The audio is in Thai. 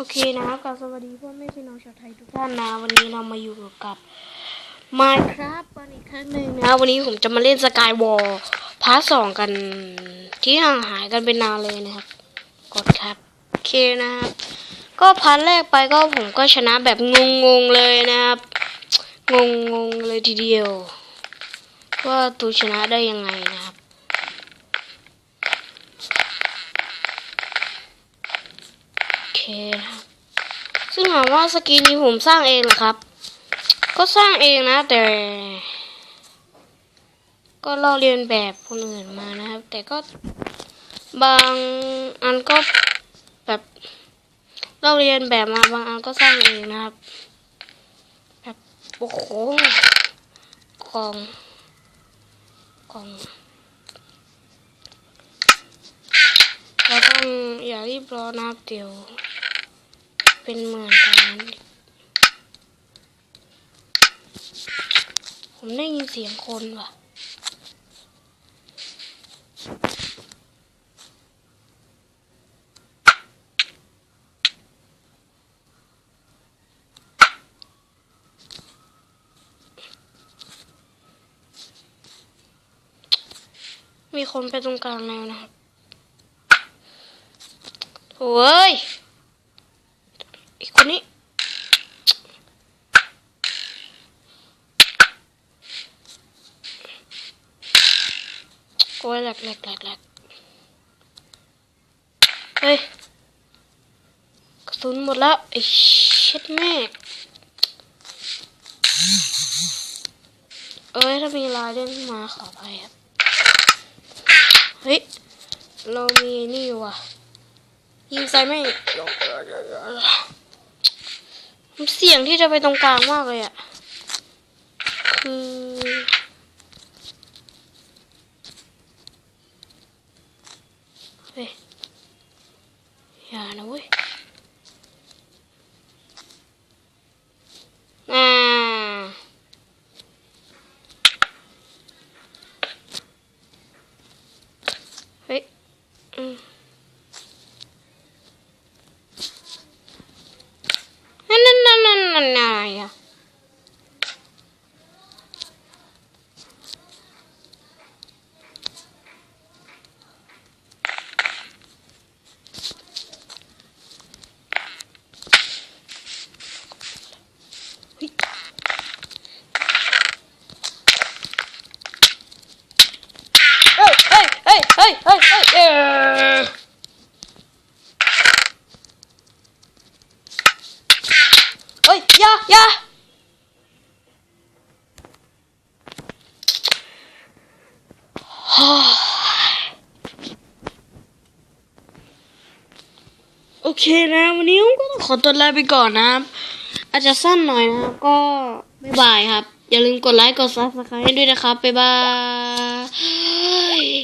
โอเคนะครับกับสวัสดีพ่อแม่พี่น้องชาวไทยทุกท่านนะวันนี้เรามาอยู่กับ Minecraft กันอีกครั้งหนึ่งนะวันนี้ผมจะมาเล่นสกายวอลพาร์ทสองกันที่ห่างหายกันเป็นนานเลยนะครับ กดครับโอเคนะครับก็พาร์ทแรกไปก็ผมก็ชนะแบบงงๆเลยนะครับ งงๆเลยทีเดียว ว่าตูชนะได้ยังไงนะครับ โอเคนะครับ ซึ่งถามว่าสกินนี้ผมสร้างเองเหรอครับ ก็สร้างเองนะ แต่ ก็ลอกเรียนแบบคนอื่นมานะครับ แต่ก็บางอันก็แบบลอกเรียนแบบมาบางอันก็สร้างเองนะครับ แบบโอ้โหกองกองเราต้องอย่ารีบร้อนนะครับเดี๋ยว เป็นเหมือนกันนั้นผมได้ยินเสียงคนว่ะ มีคนไปตรงกลางแล้วนะครับโอ้ย อีกคนนี้ โอ้ยแหลกแหลกแหลกแหลกเฮ้ยกระสุนหมดแล้วไอ้ชิดแม่เอ้ยถ้ามีลายเด้งขึ้นมาขออภัยครับเฮ้ยเรามีนี่อยู่ว่ะยิงใส่ไม่มันเสี่ยงที่จะไปตรงกลางมากเลยอะคือ เฮ้ย อย่านะเว้ย อ่า เฮ้ย อืม นั่นนั่นนั่นนั่นนั่นอะไรอะเฮ้ยเฮ้ยเฮ้ยเฮ้ ยเฮ้ยเฮ้ยเฮ้ยเฮ้ยอย่าอย่าโอเคนะวันนี้ผมก็ต้องขอตัวลาไปก่อนนะครับ อาจจะสั้นหน่อยนะครับ ก็บ๊ายบายครับ อย่าลืมกดไลค์กดซับสไครต์ด้วยนะครับ บ๊ายบาย